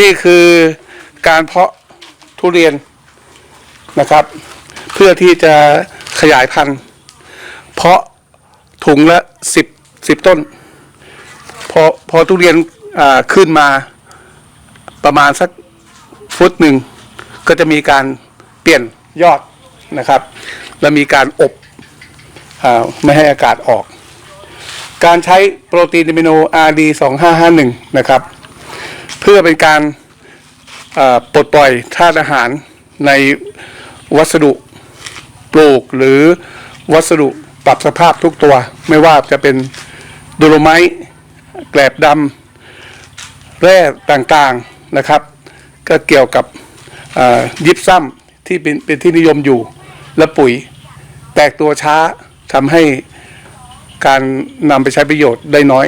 นี่คือการเพาะทุเรียนนะครับ เพื่อที่จะขยายพันธุ์ เพาะถุงละสิบสิบต้น พอพอทุเรียนขึ้นมาประมาณสักฟุตหนึ่ง ก็จะมีการเปลี่ยนยอดนะครับ และมีการอบอไม่ให้อากาศออก การใช้โปรตีนอะมิโน RD 2551 นะครับ พื่อเป็นการปลดปล่อยธาตุอาหารในวัสดุปลูกหรือวัสดุปรับสภาพทุกตัว ไม่ว่าจะเป็นดูโลไมต์แกลบดำแร่ต่างๆนะครับ ก็เกี่ยวกับยิบซ้ำที่เป็นเป็นที่นิยมอยู่และปุ๋ย แตกตัวช้าทำให้การนำไปใช้ประโยชน์ได้น้อย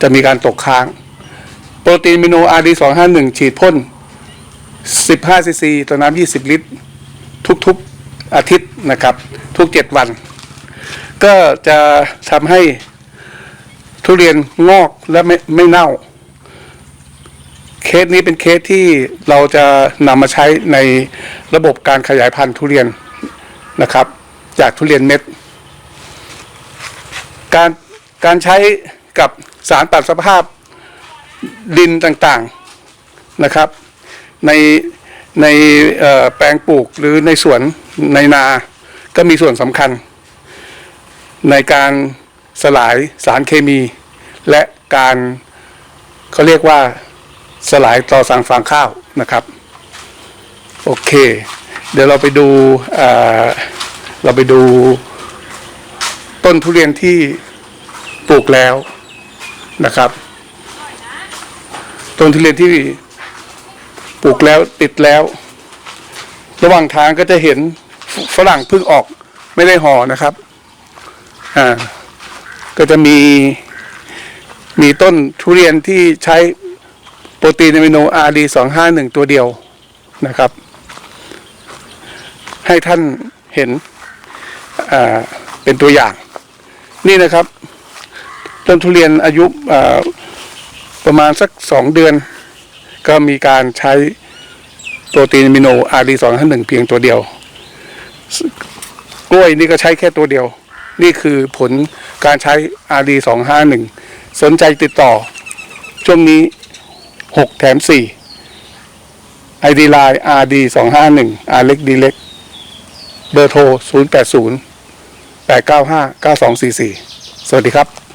จะมีการตกค้าง โปรตีนมิโนอาร์ดีสองห้าหนึ่งฉีดพ่น15ซีซีต่อน้ำ20ลิตร ทุกๆอาทิตย์นะครับ ทุก7วัน ก็จะทำให้ทุเรียนงอกและไม่ไม่เน่า เคสนี้เป็นเคสที่เราจะนำมาใช้ในระบบการขยายพันธุ์ทุเรียนนะครับ จากทุเรียนเม็ด การการใช้กับสารปรับสภาพ ดินต่างๆนะครับ ในในแปลงปลูกหรือในสวนในนาก็มีส่วนสำคัญ ในการสลายสารเคมี และการเขาเรียกว่าสลายต่อสังฟางข้าวนะครับ โอเค เดี๋ยวเราไปดูเเราไปดูต้นทุเรียนที่ปลูกแล้วนะครับ ต้นทุเรียนที่ปลูกแล้วติดแล้ว ระหว่างทางก็จะเห็นฝรั่งเพิ่งออกไม่ได้ห่อนะครับ อ่า ก็จะมี มีต้นทุเรียนที่ใช้โปรตีนอะมิโนอาร์ดีสองห้าหนึ่งตัวเดียวนะครับ ให้ท่านเห็นอ่าเป็นตัวอย่าง นี่นะครับ ต้นทุเรียนอายุอ่า ประมาณสักสองเดือน ก็มีการใช้โปรตีนมิโนอาร์ดีสองห้าหนึ่งเพียงตัวเดียว กล้วยนี่ก็ใช้แค่ตัวเดียว นี่คือผลการใช้ RD สองห้าหนึ่งสนใจติดต่อ ช่วงนี้หกแถมสี่ ID Line RD สองห้าหนึ่ง R เล็กดีเล็กเบอร์โทรศูนย์แปดศูนย์แปดเก้าห้าเก้าสองสี่สี่สวัสดีครับ